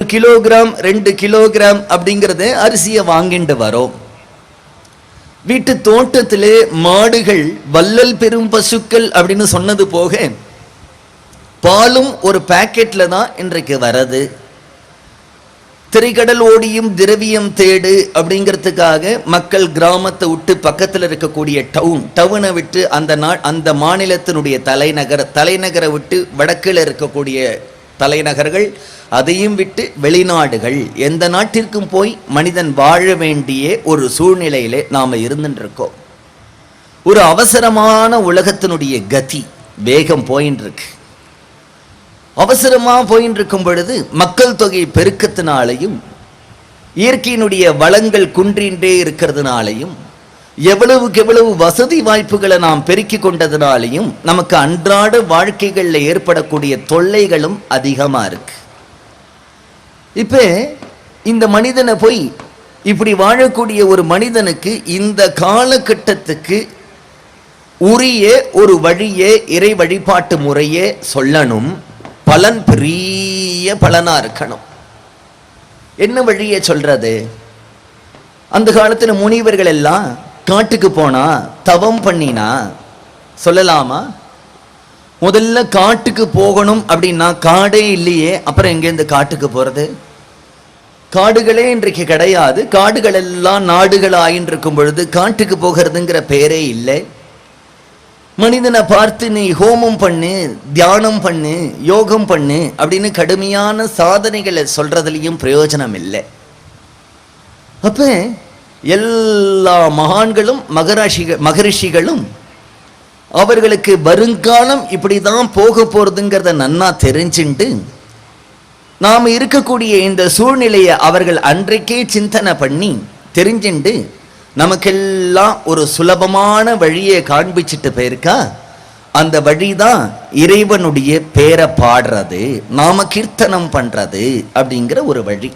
Kilogram ரெண்டு kilogram அப்படிங்கிறத அரிசியை வாங்கிட்டு வரோம். வீட்டு தோட்டத்திலே மாடுகள் வல்லல் பெரும் பசுக்கள் அப்படின்னு சொன்னது போக பாலும் ஒரு பாக்கெட்ல தான் இன்றைக்கு வரது திரைக்கடல் ஓடியும் திரவியம் தேடு அப்படிங்கிறதுக்காக மக்கள் கிராமத்தை விட்டு பக்கத்தில் இருக்கக்கூடிய டவுன் டவுனை விட்டு அந்த நா அந்த மாநிலத்தினுடைய தலைநகர் தலைநகரை விட்டு வடக்கில் இருக்கக்கூடிய தலைநகர்கள் அதையும் விட்டு வெளிநாடுகள். எந்த நாட்டிற்கும் போய் மனிதன் வாழ வேண்டிய ஒரு சூழ்நிலையிலே நாம் இருந்துட்டு இருக்கோம் ஒரு அவசரமான உலகத்தினுடைய கதி வேகம் போயின்னு இருக்கு அவசரமா போயின்னு இருக்கும் பொழுது மக்கள் தொகை பெருக்கத்தினாலையும் இயற்கையினுடைய வளங்கள் குன்றின்றே இருக்கிறதுனாலையும் எவ்வளவுக்கு எவ்வளவு வசதி வாய்ப்புகளை நாம் பெருக்கி கொண்டதுனாலையும் நமக்கு அன்றாட வாழ்க்கைகளில் ஏற்படக்கூடிய தொல்லைகளும் அதிகமாக இருக்கு. இப்போ இந்த மனிதனை போய் இப்படி வாழக்கூடிய ஒரு மனிதனுக்கு இந்த காலகட்டத்துக்கு உரிய ஒரு வழியே இறை வழிபாட்டு முறையே சொல்லணும். பலன் பெரிய பலனாக இருக்கணும். என்ன வழியை சொல்றது? அந்த காலத்தில் முனிவர்கள் எல்லாம் காட்டுக்கு போனா தவம் பண்ணினா சொல்லலாமா? முதல்ல காட்டுக்கு போகணும் அப்படின்னா காடே இல்லையே அப்புறம் எங்கேருந்து காட்டுக்கு போகிறது காடுகளே இன்றைக்கு கிடையாது. காடுகள் எல்லாம் நாடுகள் ஆயின்னு இருக்கும் பொழுது காட்டுக்கு போகிறதுங்கிற பேரே இல்லை. மனிதனை பார்த்து நீ ஹோமம் பண்ணு தியானம் பண்ணு யோகம் பண்ணு அப்படின்னு கடுமையான சாதனைகளை சொல்றதுலேயும் பிரயோஜனம் இல்லை. அப்போ எல்லா மகான்களும் மகராஷிக மகரிஷிகளும் அவர்களுக்கு வருங்காலம் இப்படி தான் போக போகிறதுங்கிறத நன்னா தெரிஞ்சுண்டு நாம் இருக்கக்கூடிய இந்த சூழ்நிலையை அவர்கள் அன்றைக்கே சிந்தனை பண்ணி தெரிஞ்சுண்டு நமக்கெல்லாம் ஒரு சுலபமான வழியை காண்பிச்சிட்டு போயிருக்கா? அந்த வழி தான் இறைவனுடைய பேரை பாடுறது நாம கீர்த்தனம் பண்ணுறது அப்படிங்கிற ஒரு வழி.